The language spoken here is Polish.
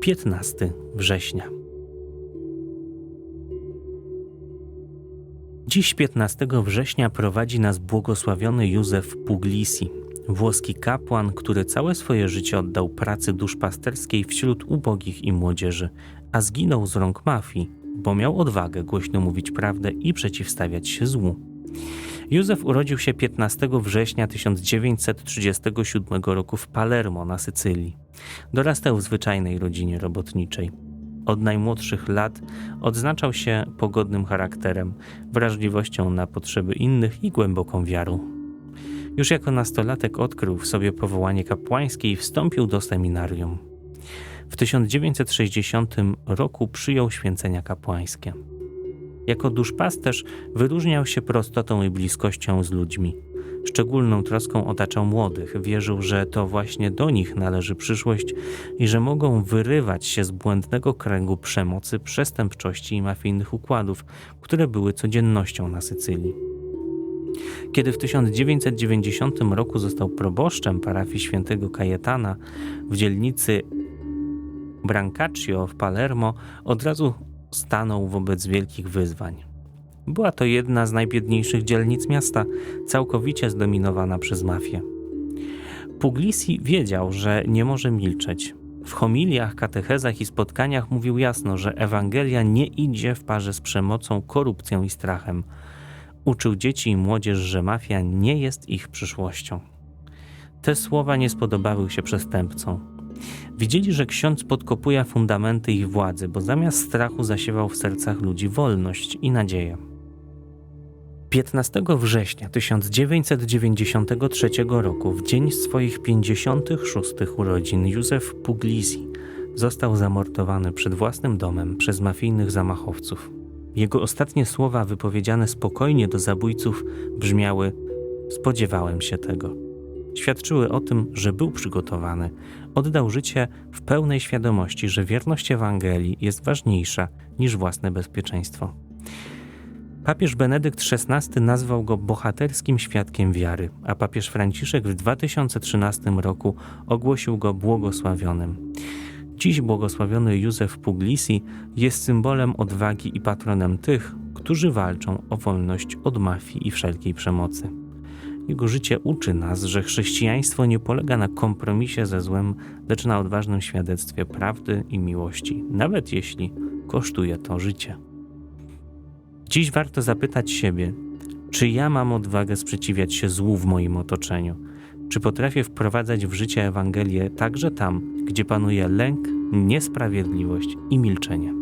15 września. Dziś 15 września prowadzi nas błogosławiony Józef Puglisi, włoski kapłan, który całe swoje życie oddał pracy duszpasterskiej wśród ubogich i młodzieży, a zginął z rąk mafii, bo miał odwagę głośno mówić prawdę i przeciwstawiać się złu. Józef urodził się 15 września 1937 roku w Palermo na Sycylii. Dorastał w zwyczajnej rodzinie robotniczej. Od najmłodszych lat odznaczał się pogodnym charakterem, wrażliwością na potrzeby innych i głęboką wiarą. Już jako nastolatek odkrył w sobie powołanie kapłańskie i wstąpił do seminarium. W 1960 roku przyjął święcenia kapłańskie. Jako duszpasterz wyróżniał się prostotą i bliskością z ludźmi. Szczególną troską otaczał młodych. Wierzył, że to właśnie do nich należy przyszłość i że mogą wyrywać się z błędnego kręgu przemocy, przestępczości i mafijnych układów, które były codziennością na Sycylii. Kiedy w 1990 roku został proboszczem parafii świętego Kajetana w dzielnicy Brancaccio w Palermo, od razu stanął wobec wielkich wyzwań. Była to jedna z najbiedniejszych dzielnic miasta, całkowicie zdominowana przez mafię. Puglisi wiedział, że nie może milczeć. W homiliach, katechezach i spotkaniach mówił jasno, że Ewangelia nie idzie w parze z przemocą, korupcją i strachem. Uczył dzieci i młodzież, że mafia nie jest ich przyszłością. Te słowa nie spodobały się przestępcom. Widzieli, że ksiądz podkopuje fundamenty ich władzy, bo zamiast strachu zasiewał w sercach ludzi wolność i nadzieję. 15 września 1993 roku, w dzień swoich 56 urodzin, Józef Puglisi został zamordowany przed własnym domem przez mafijnych zamachowców. Jego ostatnie słowa, wypowiedziane spokojnie do zabójców, brzmiały: Spodziewałem się tego świadczyły o tym, że był przygotowany, oddał życie w pełnej świadomości, że wierność Ewangelii jest ważniejsza niż własne bezpieczeństwo. Papież Benedykt XVI nazwał go bohaterskim świadkiem wiary, a papież Franciszek w 2013 roku ogłosił go błogosławionym. Dziś błogosławiony Józef Puglisi jest symbolem odwagi i patronem tych, którzy walczą o wolność od mafii i wszelkiej przemocy. Jego życie uczy nas, że chrześcijaństwo nie polega na kompromisie ze złem, lecz na odważnym świadectwie prawdy i miłości, nawet jeśli kosztuje to życie. Dziś warto zapytać siebie, czy ja mam odwagę sprzeciwiać się złu w moim otoczeniu? Czy potrafię wprowadzać w życie Ewangelię także tam, gdzie panuje lęk, niesprawiedliwość i milczenie?